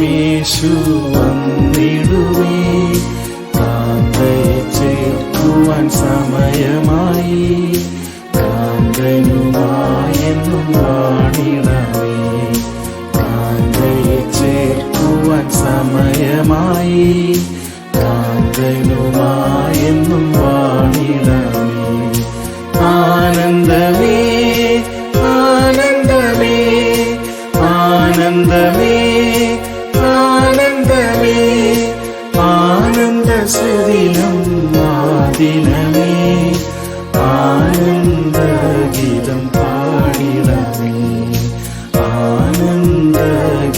യേശു വന്നിടുവേ. കാന്തയെ ചേർക്കുവാൻ സമയമായി. കാന്തനുമായെന്നും വാണിടവേ. കാന്തയെ ചേർക്കുവാൻ സമയമായി. കാന്തനുമായെന്നും വാണിടവേ. ആനന്ദമേ ആനന്ദമേ ആനന്ദമേ. ആനന്ദഗീതം പാടിടമേ. ആനന്ദ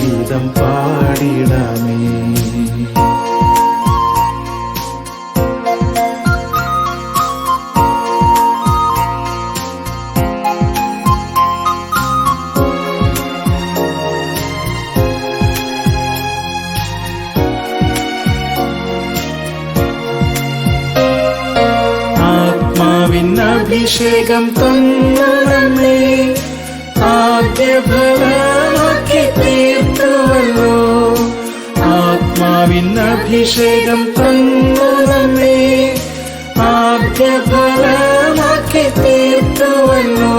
ഗീതം പാടിടമേ. ആത്മാവിൻ അഭിഷേകം തന്നു ആദ്യഫലമാക്കി തീർത്തുവല്ലോ. ആത്മാവിൻ അഭിഷേകം തന്നു ആദ്യഫലമാക്കി തീർത്തുവല്ലോ.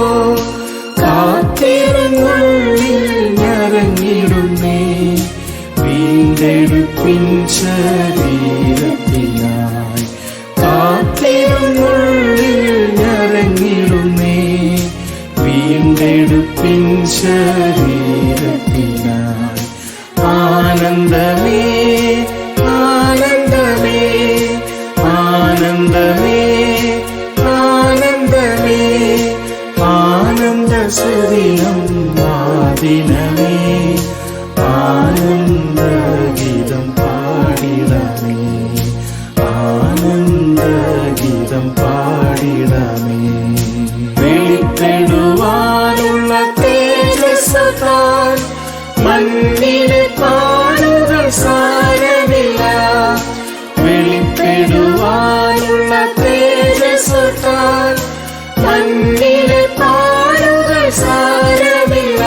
മണ്ണിലെ പാടുകൾ സാരമില്ല. വെളിപ്പെടുവാനുള്ള തേജസ്സാൽ മണ്ണിലെ പാടുകൾ സാരമില്ല.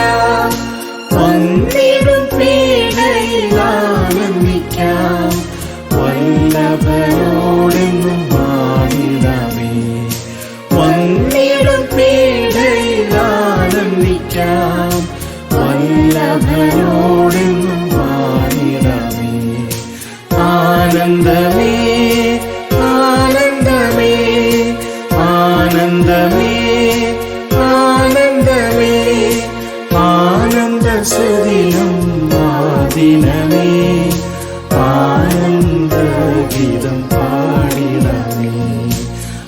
വന്നിടും പീഡയിൽ ആനന്ദിക്കാം വല്ലഭനോടെന്നും പാടിടമേ ആനന്ദ ആനന്ദഗീതം പാടിടമേ.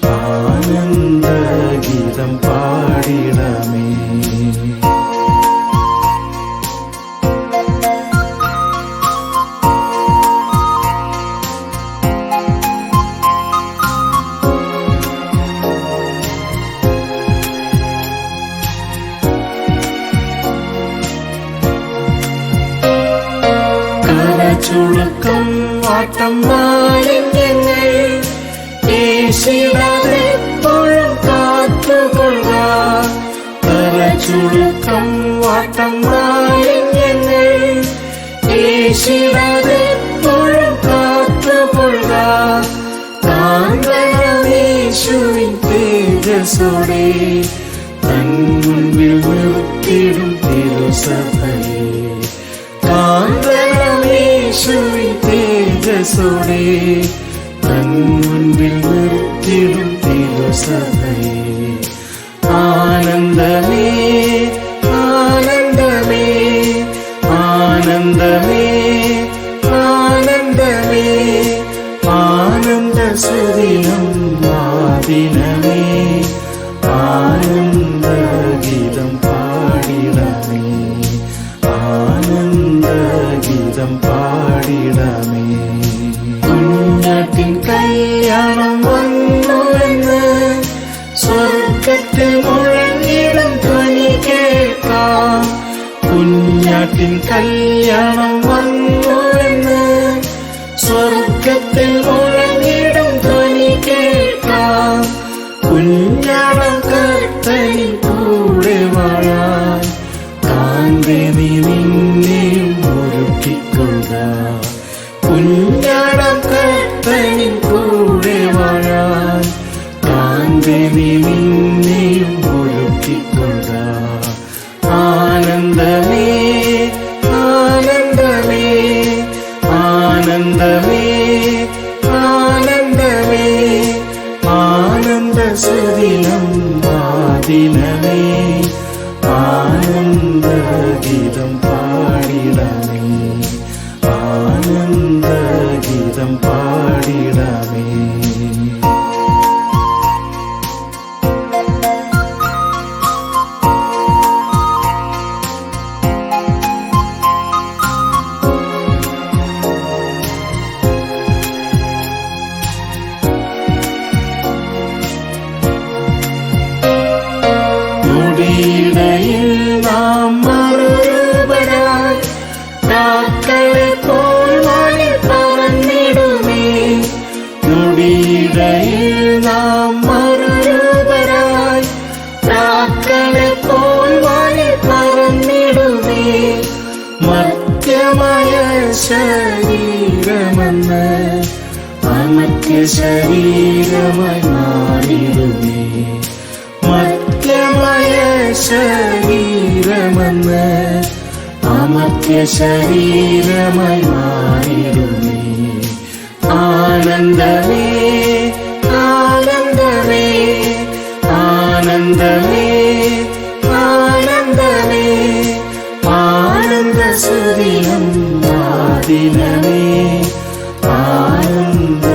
ആനന്ദഗീതം പാടിടമേ. വാട്ടം മാലിന്യങ്ങൾ ഏശിടാതെപ്പോഴും കാത്തുകൊള്ളുക കരചുളുക്കം വാട്ടം മാലിന്യങ്ങൾ ഏശിടാതെപ്പോഴും കാത്തുകൊള്ളുക കാന്തയമേശുവിൻ തേജസ്സോടെ തൻ മുൻപിൽ നിർത്തിടും തിരുസഭയെ കാന്തളമേശുവിൻ തേജസ്സോടെ തൻ മുൻപിൽ നിർത്തിടും തിരുസഭയെ ആനന്ദമേ ആനന്ദമേ ആനന്ദമേ ആനന്ദമേ. ആനന്ദ സുദിനം ആദിനമേ. ആനന്ദഗീതം പാടിടമേ. ആനന്ദഗീതം പാടിടമേ. കുഞ്ഞാട്ടിൻ കുഞ്ഞാട്ടിൻ കല്യാണം വന്നുവെന്ന് സ്വർഗത്തിൽ സുദിനം ആനന്ദ ആനന്ദഗീതം ശരീരമെന്ന് അമർത്യ ശരീരമായി മധ്യമയ ശരീരമെന്ന് അമർത്യ ശരീരമായി ആനന്ദമേ അനുസരിയും ആദിനമേ ആനന്ദ